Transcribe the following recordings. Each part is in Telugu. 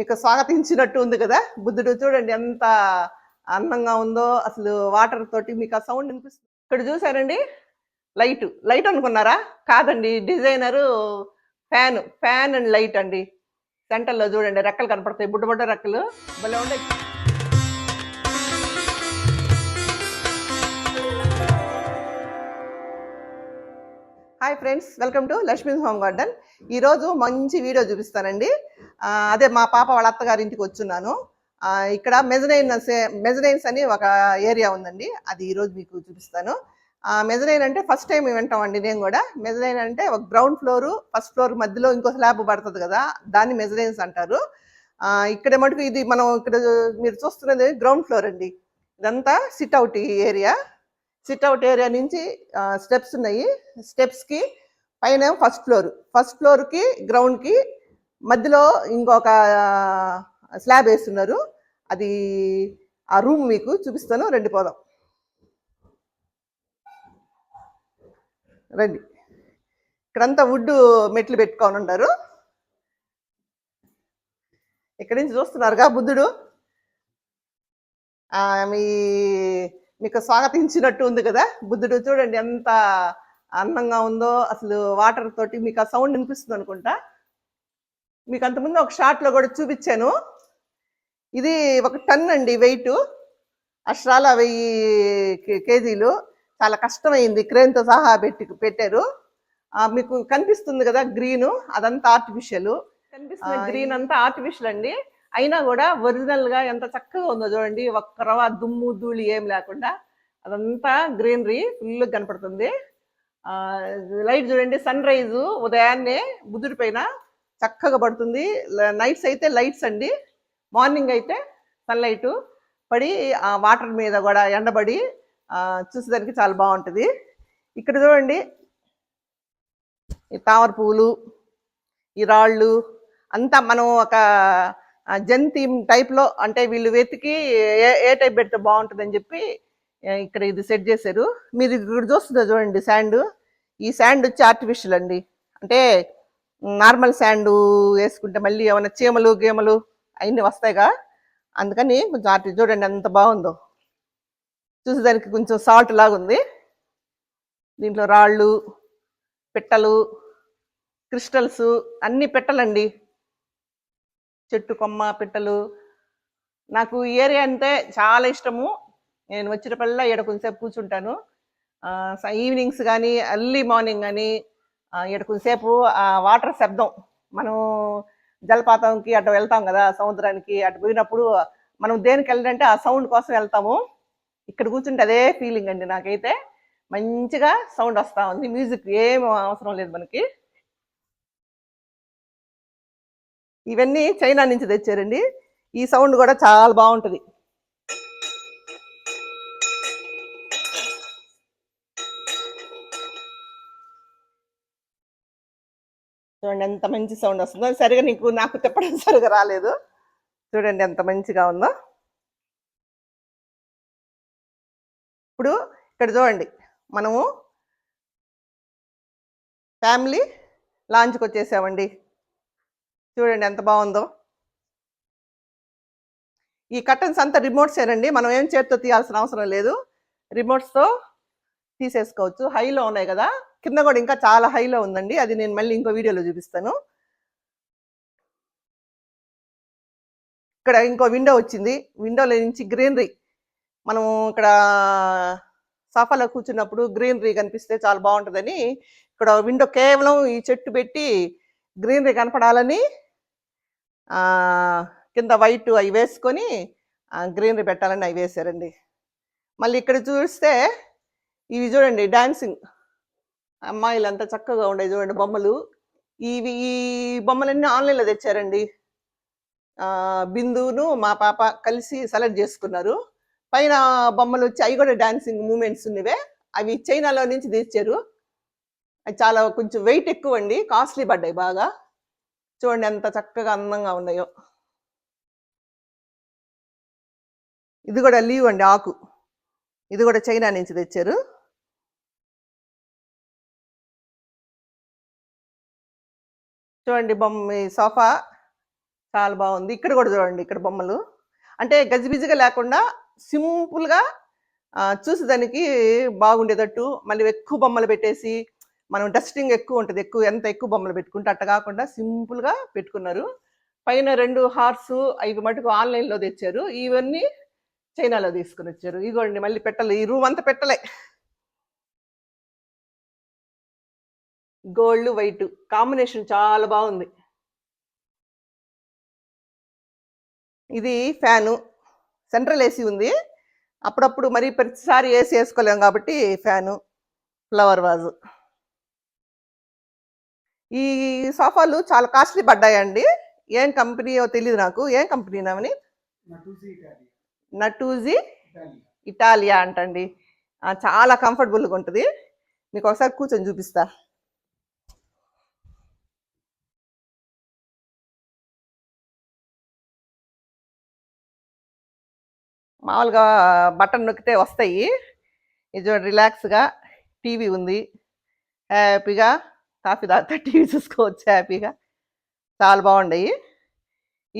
మీకు స్వాగతించినట్టు ఉంది కదా? బుద్ధుడు చూడండి ఎంత అందంగా ఉందో అసలు వాటర్ తోటి మీకు ఆ సౌండ్ అనిపిస్తుంది ఇక్కడ చూసారండి లైట్ లైట్ అనుకున్నారా? కాదండి designer fan fan and light అండి. సెంటర్లో చూడండి రెక్కలు కనపడతాయి. బుడ్డ బుడ్డ రెక్కలు. భలే ఉన్నాయి. Hi friends welcome to Lakshmi home garden ఈరోజు మంచి వీడియో చూపిస్తానండి. అదే మా పాప వాళ్ళ అత్తగారి ఇంటికి వచ్చున్నాను. ఇక్కడ మెజనైన్ మెజనైన్స్ అని ఒక ఏరియా ఉందండి. అది ఈరోజు మీకు చూపిస్తాను. మెజనైన్ అంటే ఫస్ట్ టైం వింటామండి నేను కూడా. మెజనైన్ అంటే ఒక గ్రౌండ్ ఫ్లోర్ ఫస్ట్ ఫ్లోర్ మధ్యలో ఇంకో స్లాబ్ పడుతుంది కదా దాన్ని మెజనైన్స్ అంటారు. ఇక్కడ మటుకు ఇది మనం ఇక్కడ మీరు చూస్తున్నది గ్రౌండ్ ఫ్లోర్ అండి. ఇదంతా sit out area. Sit out area నుంచి స్టెప్స్ ఉన్నాయి. స్టెప్స్కి పైన ఫస్ట్ ఫ్లోర్ ఫస్ట్ ఫ్లోర్కి గ్రౌండ్కి మధ్యలో ఇంకొక స్లాబ్ వేస్తున్నారు. అది ఆ రూమ్ మీకు చూపిస్తాను. రండి పోదాం. రండి. ఇక్కడంతా వుడ్ మెట్లు పెట్టుకొని ఉన్నారు. ఇక్కడి నుంచి చూస్తున్నారుగా బుద్ధుడు? మీ మీకు స్వాగతించినట్టు ఉంది కదా బుద్ధుడు. చూడండి ఎంత అందంగా ఉందో అసలు వాటర్ తోటి మీకు ఆ సౌండ్ వినిపిస్తుంది అనుకుంటా? మీకు అంతకుముందు ఒక షార్ట్లో కూడా చూపించాను. ఇది ఒక టన్ అండి వెయిట్ అష్టాల వెయ్యి కేజీలు. చాలా కష్టమైంది. క్రేన్తో సహా పెట్టి పెట్టారు. ఆ, మీకు కనిపిస్తుంది కదా గ్రీన్ అదంతా ఆర్టిఫిషియల్ కనిపిస్తుంది గ్రీన్ అంతా ఆర్టిఫిషియల్ అండి. అయినా కూడా ఒరిజినల్గా ఎంత చక్కగా ఉందో చూడండి. ఒక్క రవ దుమ్ము ధూళి ఏం లేకుండా అదంతా గ్రీనరీ ఫుల్ కనపడుతుంది. లైట్ చూడండి సన్ రైజ్ ఉదయాన్నే బుద్ధుడి పైన చక్కగా పడుతుంది. నైట్స్ అయితే లైట్స్ అండి. మార్నింగ్ అయితే సన్లైట్ పడి ఆ వాటర్ మీద కూడా ఎండబడి చూసేదానికి చాలా బాగుంటుంది ఇక్కడ చూడండి ఈ తామర పువ్వులు ఈ రాళ్ళు అంతా మనం ఒక ఆ, టైప్లో అంటే వీళ్ళు వెతికి ఏ ఏ టైప్ పెడితే బాగుంటుందని చెప్పి ఇక్కడ ఇది సెట్ చేశారు. మీరు ఇక్కడ చూస్తుందో చూడండి శాండ్ ఈ శాండ్ వచ్చి ఆర్టిఫిషియల్ అండి. అంటే నార్మల్ శాండ్ వేసుకుంటే మళ్ళీ ఏమైనా చీమలు గీమలు అవన్నీ వస్తాయిగా. అందుకని కొంచెం ఆర్టి చూడండి ఎంత బాగుందో. చూసేదానికి కొంచెం సాల్ట్ లాగా ఉంది. దీంట్లో రాళ్ళు పిట్టలు క్రిస్టల్స్ అన్ని పెట్టలండి. చెట్టు కొమ్మ పిట్టలు. నాకు ఈ ఏరియా అంటే చాలా ఇష్టము. నేను వచ్చినప్పుడల్లా ఇక్కడ కొంచెంసేపు కూర్చుంటాను. ఈవినింగ్స్ కానీ ఎర్లీ మార్నింగ్ కానీ ఇక్కడ కొంచెంసేపు ఆ వాటర్ శబ్దం. మనం జలపాతంకి అటు వెళ్తాం కదా సముద్రానికి అటు పోయినప్పుడు మనం దేనికి వెళ్ళాలంటే ఆ సౌండ్ కోసం వెళ్తాము. ఇక్కడ కూర్చుంటే అదే ఫీలింగ్ అండి నాకైతే. మంచిగా సౌండ్ వస్తూ ఉంది. మ్యూజిక్ ఏం అవసరం లేదు మనకి. ఇవన్నీ చైనా నుంచి తెచ్చారండి. ఈ సౌండ్ కూడా చాలా బాగుంటుంది. చూడండి ఎంత మంచి సౌండ్ వస్తుందో. సరిగా నీకు నాకు తిప్పడం సరిగా రాలేదు. చూడండి ఎంత మంచిగా ఉందో. ఇప్పుడు ఇక్కడ చూడండి మనము ఫ్యామిలీ లాంచ్కి వచ్చేసామండి. చూడండి ఎంత బాగుందో. ఈ కర్టన్స్ అంతా రిమోట్సేనండి మనం ఏం చేతితో తీయాల్సిన అవసరం లేదు. రిమోట్స్తో తీసేసుకోవచ్చు. హైలో ఉన్నాయి కదా? కింద కూడా ఇంకా చాలా హైలో ఉందండి. అది నేను మళ్ళీ ఇంకో వీడియోలో చూపిస్తాను. ఇక్కడ ఇంకో విండో వచ్చింది. విండోలో నుంచి గ్రీనరీ. మనం ఇక్కడ సఫాలో కూర్చున్నప్పుడు గ్రీనరీ కనిపిస్తే చాలా బాగుంటుందని ఇక్కడ విండో కేవలం ఈ చెట్టు పెట్టి గ్రీనరీ కనపడాలని కింద వైట్ అవి వేసుకొని గ్రీనరీ పెట్టాలని అవి వేశారండి. మళ్ళీ ఇక్కడ చూస్తే ఇవి చూడండి డాన్సింగ్ అమ్మాయిలు అంతా చక్కగా ఉండేవి చూడండి బొమ్మలు. ఇవి ఈ బొమ్మలన్నీ ఆన్లైన్లో తెచ్చారండి. బిందును బిందువును మా పాప కలిసి సెలెక్ట్ చేసుకున్నారు. పైన బొమ్మలు వచ్చి అవి కూడా డాన్సింగ్ మూమెంట్స్ ఉన్నవే. అవి చైనాలో నుంచి తెచ్చారు. అవి చాలా కొంచెం వెయిట్ ఎక్కువ అండి కాస్ట్లీ పడ్డాయి బాగా. చూడండి ఎంత చక్కగా అందంగా ఉన్నాయో. ఇది కూడా లీవ్ అండి ఆకు. ఇది కూడా చైనా నుంచి తెచ్చారు. చూడండి బొమ్మ ఈ సోఫా చాలా బాగుంది. ఇక్కడ కూడా చూడండి ఇక్కడ బొమ్మలు. అంటే గజిబిజిగా లేకుండా సింపుల్గా చూసేదానికి బాగుండేటట్టు మళ్ళీ ఎక్కువ బొమ్మలు పెట్టేసి మనం డస్టింగ్ ఎక్కువ ఉంటుంది ఎక్కువ ఎంత ఎక్కువ బొమ్మలు పెట్టుకుంటే అట్ట కాకుండా సింపుల్గా పెట్టుకున్నారు. పైన రెండు హార్స్ అవి మటుకు ఆన్లైన్లో తెచ్చారు. ఇవన్నీ చైనాలో తీసుకుని వచ్చారు. ఇగోండి మళ్ళీ పెట్టలే. ఈ రూమ్ అంతా పెట్టలే. Gold white. కాంబినేషన్ చాలా బాగుంది. ఇది ఫ్యాను. సెంట్రల్ ఏసీ ఉంది. అప్పుడప్పుడు మరి ప్రతిసారి ఏసీ వేసుకోలేం కాబట్టి ఫ్యాను ఫ్లవర్ వాజు. ఈ సోఫాలు చాలా కాస్ట్లీ పడ్డాయండి. ఏం కంపెనీయో తెలియదు నాకు. ఏం కంపెనీ నామని నటూజీ ఇటాలియా. అంటండి. చాలా కంఫర్టబుల్గా ఉంటుంది. మీకు ఒకసారి కూర్చొని చూపిస్తా. మామూలుగా బటన్ నొక్కితే వస్తాయి. ఇది రిలాక్స్గా టీవీ ఉంది. హ్యాపీగా కాఫీ తాగుతా టీవీ చూసుకోవచ్చు హ్యాపీగా. చాలా బాగుండయి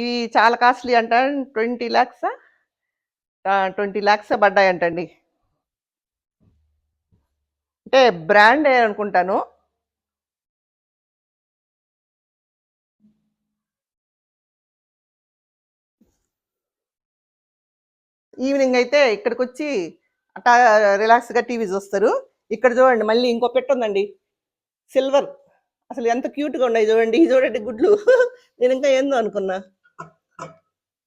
ఇవి చాలా కాస్ట్లీ అంట ట్వంటీ ల్యాక్స్ ట్వంటీ ల్యాక్స్ పడ్డాయి అంటండి అంటే బ్రాండ్ అనుకుంటాను. ఈవినింగ్ అయితే ఇక్కడికి వచ్చి అట్టా రిలాక్స్గా టీవీ చూస్తారు. ఇక్కడ చూడండి మళ్ళీ ఇంకో పెట్ట ఉందండి. సిల్వర్. అసలు ఎంత క్యూట్గా ఉన్నాయి చూడండి. ఇది చూడండి గుడ్లు. నేను ఇంకా ఏందో అనుకున్నా.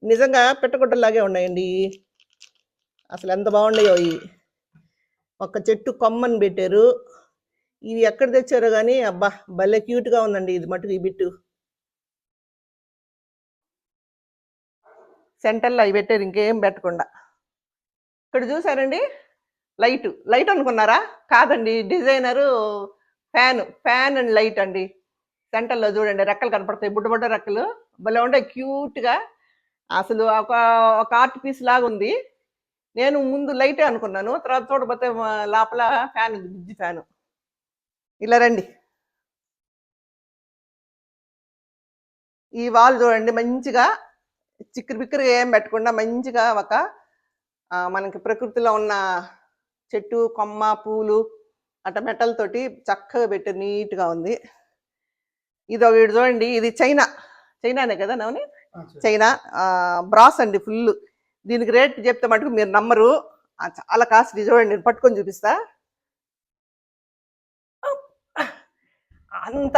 నిజంగా పెట్టగుడ్డలాగే ఉన్నాయండి. అసలు ఎంత బాగున్నాయో ఇవి ఒక చెట్టు కొమ్మని పెట్టారు. ఇవి ఎక్కడ తెచ్చారో కానీ అబ్బా భలే క్యూట్గా ఉందండి ఇది మటుకు ఈ బిట్టు. సెంటర్లో అవి పెట్టారు ఇంకేం పెట్టకుండా. ఇక్కడ చూసారండి? లైట్. లైట్ అనుకున్నారా? కాదండి designer fan. Fan and light అండి. సెంటర్లో చూడండి రెక్కలు కనపడతాయి. బుడ్డ బుడ్డ రెక్కలు. భలే ఉండే క్యూట్గా. అసలు ఒక ఒక ఆర్ట్ పీస్ లాగా ఉంది. నేను ముందు లైటే అనుకున్నాను. తర్వాత చూడబోతే లోపల ఫ్యాన్ ఉంది బ్రిడ్జ్ ఫ్యాన్. ఇలా రండి. ఈ వాల్ చూడండి మంచిగా చిక్కిరి బిక్కిరి ఏం పెట్టకుండా మంచిగా ఒక మనకి ప్రకృతిలో ఉన్న చెట్టు కొమ్మ పూలు అట్ట మెటల్తోటి చక్కగా పెట్టి నీట్గా ఉంది. ఇది ఒక ఇటు చూడండి ఇది చైనా. చైనానే కదా నవని? చైనా. బ్రాస్ అండి ఫుల్. దీనికి రేట్ చెప్తే మటుకు మీరు నమ్మరు. చాలా కాస్ట్లీ చూడండి నేను పట్టుకొని చూపిస్తా. అంత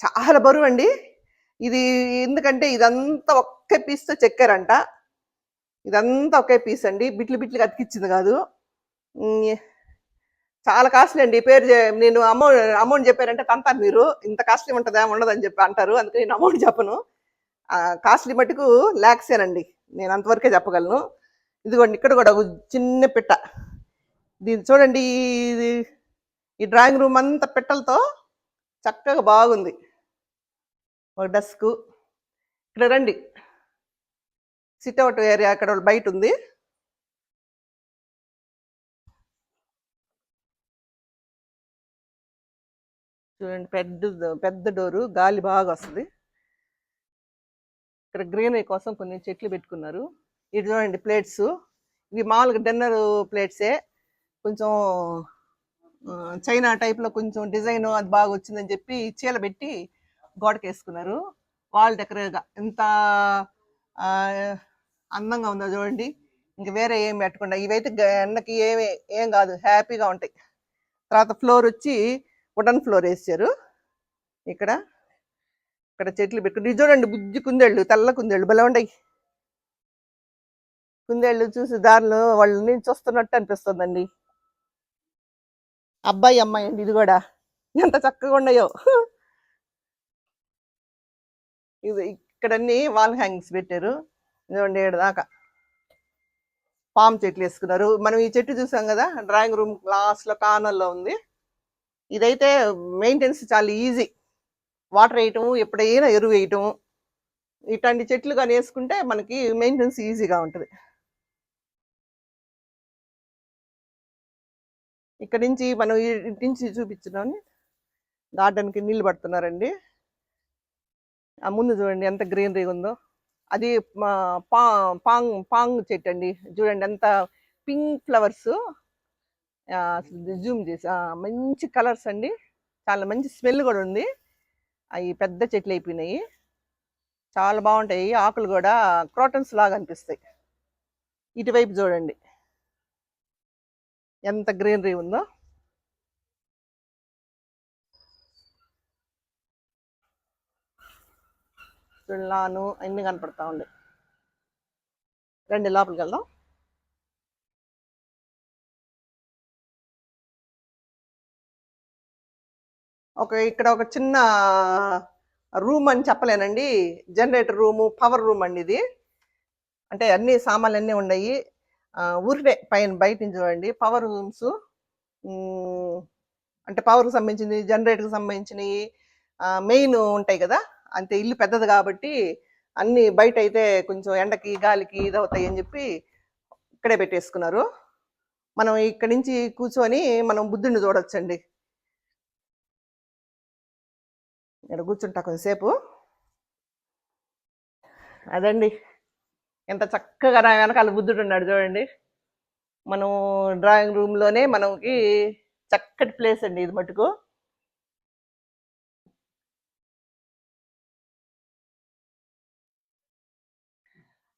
చాలా బరువు అండి. ఇది ఎందుకంటే ఇదంతా ఒకే పీస్తో చెక్కారంట. ఇదంతా ఒకే పీస్ అండి. బిట్లు బిట్లు అతికిచ్చింది కాదు. చాలా కాస్ట్లీ అండి. పేరు నేను అమౌంట్ అమౌంట్ చెప్పారంటే తంతారు మీరు. ఇంత కాస్ట్లీ ఉంటుందా? ఉండదని చెప్పి అంటారు. అందుకని నేను అమౌంట్ చెప్పను. కాస్ట్లీ మటుకు ల్యాక్సేనండి నేను అంతవరకే చెప్పగలను. ఇదిగోండి ఇక్కడ కూడా ఒక చిన్న పిట్ట. దీన్ని చూడండి ఇది ఈ డ్రాయింగ్ రూమ్ అంతా పిట్టలతో చక్కగా బాగుంది. ఒక డస్క్ ఇక్కడ రండి. సిట్అవుట్ ఏరియా అక్కడ బయట ఉంది చూడండి పెద్ద పెద్ద డోరు గాలి బాగా వస్తుంది. ఇక్కడ గ్రీనరీ కోసం కొన్ని చెట్లు పెట్టుకున్నారు. ఇటు చూడండి ప్లేట్స్. ఇవి మామూలుగా డిన్నర్ ప్లేట్సే. కొంచెం చైనా టైప్లో కొంచెం డిజైన్ అది బాగా వచ్చిందని చెప్పి చీల పెట్టి గోడకి వేసుకున్నారు వాల్ డెకరేట్గా. ఎంత అందంగా ఉందో చూడండి. ఇంక వేరే ఏం పెట్టకుండా ఇవైతే ఎండకి ఏమి ఏం కాదు హ్యాపీగా ఉంటాయి. తర్వాత ఫ్లోర్ వచ్చి వుడన్ ఫ్లోర్ వేసారు. ఇక్కడ ఇక్కడ చెట్లు పెట్టుకుని చూడండి బుజ్జి కుందేళ్ళు తెల్ల కుందేళ్ళు భలే ఉండయి. కుందేళ్ళు చూసి దారిలో వాళ్ళు చూస్తున్నట్టు వస్తున్నట్టు అనిపిస్తుందండి. అబ్బాయి అమ్మాయి అండి ఇది కూడా. ఎంత చక్కగా ఉన్నాయో. ఇది ఇక్కడ అన్ని వాల్ హ్యాంగింగ్స్ పెట్టారు. ఇదిగోండి ఏడు దాకా. పామ్ చెట్లు వేసుకున్నారు. మనం ఈ చెట్టు చూసాం కదా డ్రాయింగ్ రూమ్ లాస్ట్లో కార్నర్లో ఉంది. ఇదైతే మెయింటెనెన్స్ చాలా ఈజీ వాటర్ వేయటము ఎప్పుడైనా ఎరువు వేయటము ఇట్లాంటి చెట్లు కానీ వేసుకుంటే మనకి మెయింటెనెన్స్ ఈజీగా ఉంటుంది. ఇక్కడ నుంచి మనం ఈ- ఇటు నుంచి చూపించినాం గార్డెన్కి నీళ్ళు పడుతున్నారండి. ఆ ముందు చూడండి ఎంత గ్రీనరీ ఉందో. అది మా పా పాంగ్ పాంగ్ చెట్టు అండి. చూడండి ఎంత పింక్ ఫ్లవర్స్ జూమ్ చేసి మంచి కలర్స్ అండి. చాలా మంచి స్మెల్ కూడా ఉంది. అవి పెద్ద చెట్లు అయిపోయినాయి. చాలా బాగుంటాయి. ఆకులు కూడా క్రోటన్స్ లాగా అనిపిస్తాయి. ఇటువైపు చూడండి. ఎంత గ్రీనరీ ఉందో. లాను అన్నీ కనపడతా ఉండే రండి లోపలికి వెళ్దాం. ఒక ఇక్కడ ఒక చిన్న రూమ్ అని చెప్పలేనండి. జనరేటర్ రూము పవర్ రూమ్ అండి ఇది. అంటే అన్ని సామాన్లు అన్నీ ఉన్నాయి. ఆ, ఊరికే పైన బయట నుంచి చూడండి పవర్ రూమ్స్ అంటే పవర్కి సంబంధించింది జనరేటర్కి సంబంధించినవి మెయిన్ ఉంటాయి కదా. అంతే ఇల్లు పెద్దది కాబట్టి అన్ని బయట అయితే కొంచెం ఎండకి గాలికి ఇది అని చెప్పి ఇక్కడే పెట్టేసుకున్నారు. మనం ఇక్కడి నుంచి కూర్చొని మనం బుద్ధుడిని చూడొచ్చండి. ఇక్కడ కూర్చుంటా కొంతసేపు. అదండి. ఎంత చక్కగా నా వెనకాల బుద్ధుడు ఉన్నాడు చూడండి. మనం డ్రాయింగ్ రూమ్లోనే మనకి చక్కటి ప్లేస్ అండి ఇది మటుకు.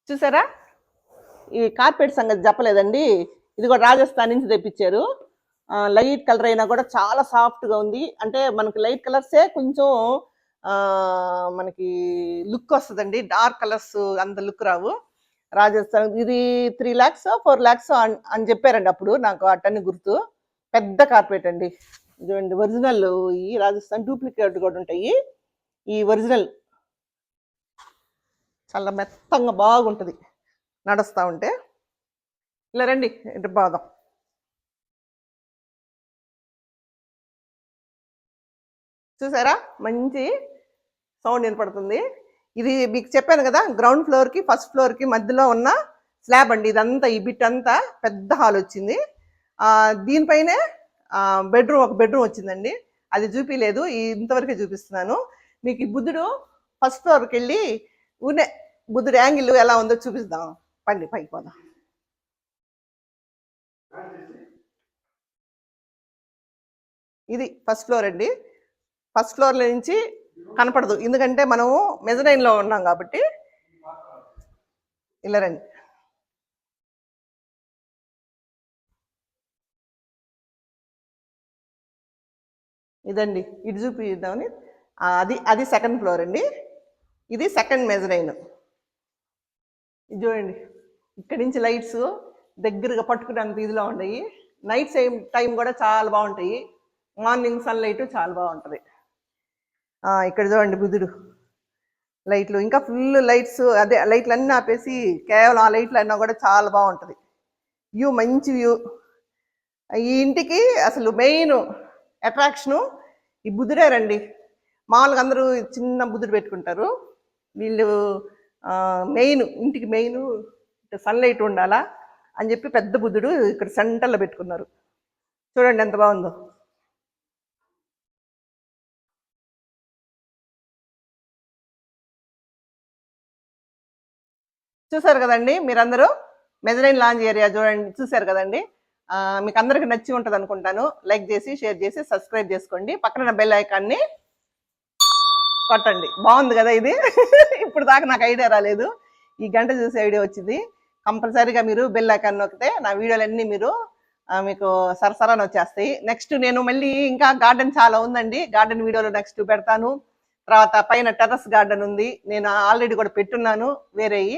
చూసారా? ఈ కార్పెట్ సంగతి చెప్పలేదండి. ఇది కూడా రాజస్థాన్ నుంచి తెప్పించారు. లైట్ కలర్ అయినా కూడా చాలా సాఫ్ట్గా ఉంది. అంటే మనకి లైట్ కలర్సే కొంచెం మనకి లుక్ వస్తుందండి. డార్క్ కలర్స్ అంత లుక్ రావు. రాజస్థాన్ ఇది త్రీ ల్యాక్స్ ఫోర్ ల్యాక్స్ అని చెప్పారండి అప్పుడు నాకు అట్టని గుర్తు. పెద్ద కార్పెట్ అండి. చూడండి ఒరిజినల్ ఈ రాజస్థాన్ డూప్లికేట్ కూడా ఉంటాయి. ఈ ఒరిజినల్ చాలా మెత్తంగా బాగుంటుంది. నడుస్తూ ఉంటే. ఇలా రండి ఇటు బాదం. చూసారా? మంచి సౌండ్ వినపడుతుంది. ఇది మీకు చెప్పాను కదా గ్రౌండ్ ఫ్లోర్కి ఫస్ట్ ఫ్లోర్కి మధ్యలో ఉన్న స్లాబ్ అండి. ఇదంతా ఈ బిట్ అంతా పెద్ద హాల్ వచ్చింది. దీనిపైనే బెడ్రూమ్ ఒక బెడ్రూమ్ వచ్చిందండి. అది చూపించలేదు ఇంతవరకే చూపిస్తున్నాను. మీకు ఈ బుద్ధుడు ఫస్ట్ ఫ్లోర్కి వెళ్ళి ఊనే బుద్ధుడు యాంగిల్ ఎలా ఉందో చూపిస్తాం పండి పైకి పోదాం. ఇది ఫస్ట్ ఫ్లోర్ అండి. ఫస్ట్ ఫ్లోర్ నుంచి కనపడదు. ఎందుకంటే మనము మెజరైన్లో ఉన్నాం కాబట్టి. ఇలా రండి. ఇదండి. ఇటు చూపిద్దామని. అది అది సెకండ్ ఫ్లోర్ అండి. ఇది సెకండ్ మెజరైన్ ఇది చూడండి ఇక్కడి నుంచి లైట్స్ దగ్గరగా పట్టుకునేంత ఇదిలో ఉన్నాయి. నైట్ సేమ్ టైం కూడా చాలా బాగుంటాయి. మార్నింగ్ సన్లైట్ చాలా బాగుంటుంది. ఇక్కడ చూడండి బుధుడు లైట్లు ఇంకా ఫుల్ లైట్స్ అదే లైట్లు అన్నీ ఆపేసి కేవలం ఆ లైట్లు అన్నా కూడా చాలా బాగుంటుంది. వ్యూ మంచి వ్యూ ఈ ఇంటికి అసలు మెయిన్ అట్రాక్షను ఈ బుధుడే రండి. మామూలుగా అందరూ చిన్న బుధుడు పెట్టుకుంటారు. వీళ్ళు మెయిన్ ఇంటికి మెయిన్ సన్లైట్ ఉండాలా అని చెప్పి పెద్ద బుద్ధుడు ఇక్కడ సెంటర్లో పెట్టుకున్నారు. చూడండి ఎంత బాగుందో. చూసారు కదండి మీరందరూ? మెజరైన్ లాంజ్ ఏరియా చూడండి చూసారు కదండి? మీకు అందరికి నచ్చి ఉంటుంది అనుకుంటాను. లైక్ చేసి షేర్ చేసి సబ్స్క్రైబ్ చేసుకోండి. పక్కన బెల్ ఐకాన్ని కొట్టండి. బాగుంది కదా ఇది? ఇప్పుడు దాకా నాకు ఐడియా రాలేదు. ఈ గంట చూసే ఐడియా వచ్చింది. కంపల్సరీగా మీరు బెల్ ఐకాన్ నొక్కితే నా వీడియోలన్నీ మీరు మీకు సరసరాని వచ్చేస్తాయి. నెక్స్ట్ నేను మళ్ళీ ఇంకా గార్డెన్ చాలా ఉందండి. గార్డెన్ వీడియోలు నెక్స్ట్ పెడతాను. తర్వాత పైన టెర్రస్ గార్డెన్ ఉంది. నేను ఆల్రెడీ కూడా పెట్టున్నాను వేరేవి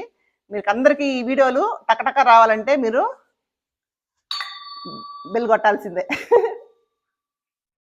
మీకు అందరికీ ఈ వీడియోలు టకటక రావాలంటే మీరు బిల్ కొట్టాల్సిందే.